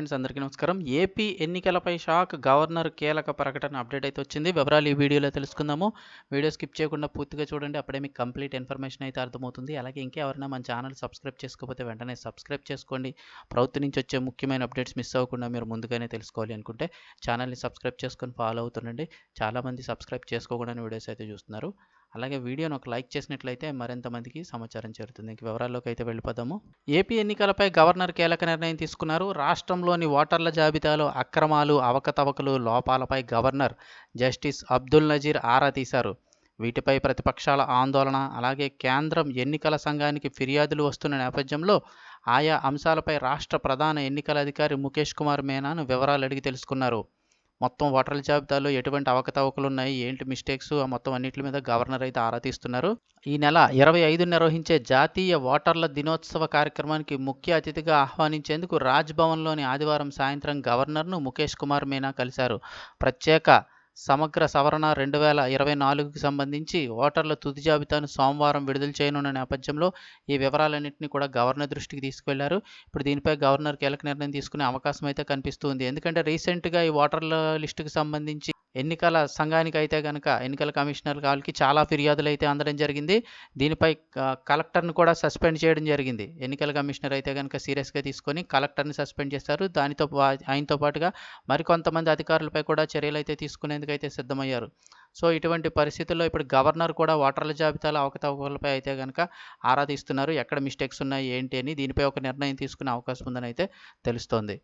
Friends అందరికీ నమస్కారం. AP ఎన్నికలపై షాక్ గవర్నర్ కీలక ప్రకటన అప్డేట్ అయితే వచ్చింది. వివరాలు ఈ వీడియోలో తెలుసుకుందాము. వీడియో స్కిప్ చేయకుండా పూర్తిగా చూడండి. అప్పుడే మీకు కంప్లీట్ ఇన్ఫర్మేషన్ అయితే అర్థమవుతుంది. అలాగే ఇంకెవరైనా మన ఛానల్ సబ్స్క్రైబ్ చేసుకోకపోతే వెంటనే సబ్స్క్రైబ్ చేసుకోండి. ప్రభుత్వం నుంచి వచ్చే ముఖ్యమైన అప్డేట్స్ మిస్ అవ్వకుండా మీరు ముందుగానే తెలుసుకోవాలి అనుకుంటే ఛానల్ని సబ్స్క్రైబ్ చేసుకొని ఫాలో అవుతుండండి. చాలామంది సబ్స్క్రైబ్ చేసుకోకుండా వీడియోస్ అయితే చూస్తున్నారు. అలాగే వీడియోను ఒక లైక్ చేసినట్లయితే మరింతమందికి సమాచారం చేరుతుంది. ఇంక వివరాల్లోకి అయితే వెళ్ళిపోదాము. ఏపీ ఎన్నికలపై గవర్నర్ కీలక నిర్ణయం తీసుకున్నారు. రాష్ట్రంలోని ఓటర్ల జాబితాలో అక్రమాలు అవకతవకలు లోపాలపై గవర్నర్ జస్టిస్ అబ్దుల్ నజీర్ ఆరా తీశారు. వీటిపై ప్రతిపక్షాల ఆందోళన అలాగే కేంద్రం ఎన్నికల సంఘానికి ఫిర్యాదులు వస్తున్న నేపథ్యంలో ఆయా అంశాలపై రాష్ట్ర ప్రధాన ఎన్నికల అధికారి ముఖేష్ కుమార్ మేనాను వివరాలు అడిగి తెలుసుకున్నారు. మొత్తం ఓటర్ల జాబితాలో ఎటువంటి అవకతవకలు ఉన్నాయి ఏంటి మిస్టేక్స్? ఆ మొత్తం అన్నింటి మీద గవర్నర్ అయితే ఆరా తీస్తున్నారు. ఈ నెల ఇరవై ఐదు నిర్వహించే జాతీయ ఓటర్ల దినోత్సవ కార్యక్రమానికి ముఖ్య అతిథిగా ఆహ్వానించేందుకు రాజ్భవన్లోని ఆదివారం సాయంత్రం గవర్నర్ను ముఖేష్ కుమార్ మీనా కలిశారు. ప్రత్యేక సమగ్ర సవరణ రెండు వేల ఇరవై నాలుగుకి సంబంధించి ఓటర్ల తుది జాబితాను సోమవారం విడుదల చేయనున్న నేపథ్యంలో ఈ వివరాలన్నింటినీ కూడా గవర్నర్ దృష్టికి తీసుకువెళ్ళారు ఇప్పుడు దీనిపై గవర్నర్ కీలక నిర్ణయం తీసుకునే అవకాశం అయితే కనిపిస్తుంది ఎందుకంటే రీసెంట్గా ఈ ఓటర్ల లిస్టుకి సంబంధించి ఎన్నికల సంఘానికి అయితే కనుక ఎన్నికల కమిషనర్ వాళ్ళకి చాలా ఫిర్యాదులు అయితే అందడం జరిగింది. దీనిపై కలెక్టర్ని కూడా సస్పెండ్ చేయడం జరిగింది. ఎన్నికల కమిషనర్ అయితే కనుక సీరియస్గా తీసుకొని కలెక్టర్ని సస్పెండ్ చేస్తారు. దానితో ఆయనతో పాటుగా మరికొంతమంది అధికారులపై కూడా చర్యలు అయితే తీసుకునేందుకు అయితే సిద్ధమయ్యారు. సో ఇటువంటి పరిస్థితుల్లో ఇప్పుడు గవర్నర్ కూడా ఓటర్ల జాబితాలో అవకతవకలపై అయితే కనుక ఆరా తీస్తున్నారు ఎక్కడ మిస్టేక్స్ ఉన్నాయి ఏంటి అని దీనిపై ఒక నిర్ణయం తీసుకునే అవకాశం ఉందని అయితే తెలుస్తోంది.